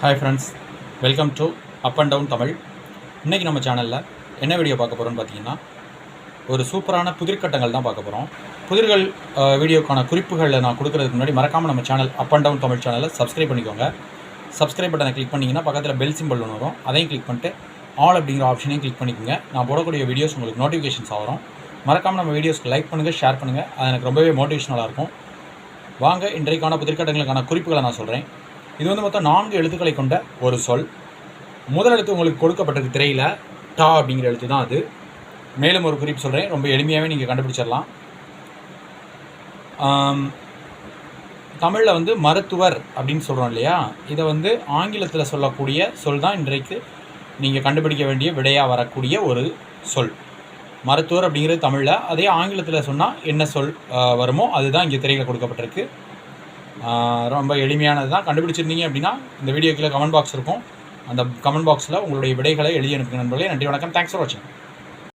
Hi friends welcome to up and down Tamil இன்றைக்கி நம்ம சேனலில் என்ன வீடியோ பார்க்க போகிறோம்னு பார்த்தீங்கன்னா ஒரு சூப்பரான புதிர்கட்டங்கள் தான் பார்க்க போகிறோம் புதிர்கள் வீடியோக்கான குறிப்புகளை நான் கொடுக்குறதுக்கு முன்னாடி மறக்காமல் நம்ம channel up and down Tamil சேனலை சப்ஸ்கிரைப் பண்ணிக்கோங்க. சப்ஸ்கிரைப் பட்டனை கிளிக் பண்ணிங்கன்னா பக்கத்தில் பெல் சிம்பிள் ஒன்று வரும். அதையும் கிளிக் பண்ணிட்டு ஆல் அப்படிங்கிற ஆப்ஷனையும் கிளிக் பண்ணிக்கோங்க. நான் போடக்கூடிய வீடியோஸ் உங்களுக்கு நோட்டிஃபிகேஷன்ஸ் ஆகிறோம் மறக்காமல் நம்ம வீடியோஸ்க்கு லைக் பண்ணுங்கள் ஷேர் பண்ணுங்கள் அது எனக்கு ரொம்பவே மோட்டிவேஷனலாக இருக்கும். வாங்க இன்றைக்கான புதிர்கட்டங்களுக்கான குறிப்புகளை நான் சொல்கிறேன் இது வந்து மொத்தம் நான்கு எழுத்துக்களை கொண்ட ஒரு சொல். முதல் எழுத்து உங்களுக்கு கொடுக்கப்பட்டிருக்கு திரையில் டா அப்படிங்கிற எழுத்து தான் அது. மேலும் ஒரு குறிப்பு சொல்கிறேன் ரொம்ப எளிமையாகவே நீங்கள் கண்டுபிடிச்சிடலாம். தமிழில் வந்து மருத்துவர் அப்படின்னு சொல்கிறோம் இல்லையா? இதை வந்து ஆங்கிலத்தில் சொல்லக்கூடிய சொல் தான் இன்றைக்கு நீங்கள் கண்டுபிடிக்க வேண்டிய விடையாக வரக்கூடிய ஒரு சொல். மருத்துவர் அப்படிங்கிறது தமிழில். அதே ஆங்கிலத்தில் சொன்னால் என்ன சொல் வருமோ அதுதான் இங்கே திரையில் கொடுக்கப்பட்டிருக்கு. ரொம்ப எளிமையானது தான் கண்டுபிடிச்சிருந்தீங்க அப்படின்னா இந்த வீடியோ கீழே கமெண்ட் பாக்ஸ் இருக்கும். அந்த கமெண்ட் பாக்ஸில் உங்களுடைய விடைகளை எழுதி அனுப்புங்க நண்பர்களே. நன்றி வணக்கம். தேங்க்ஸ் ஃபார் வாட்சிங்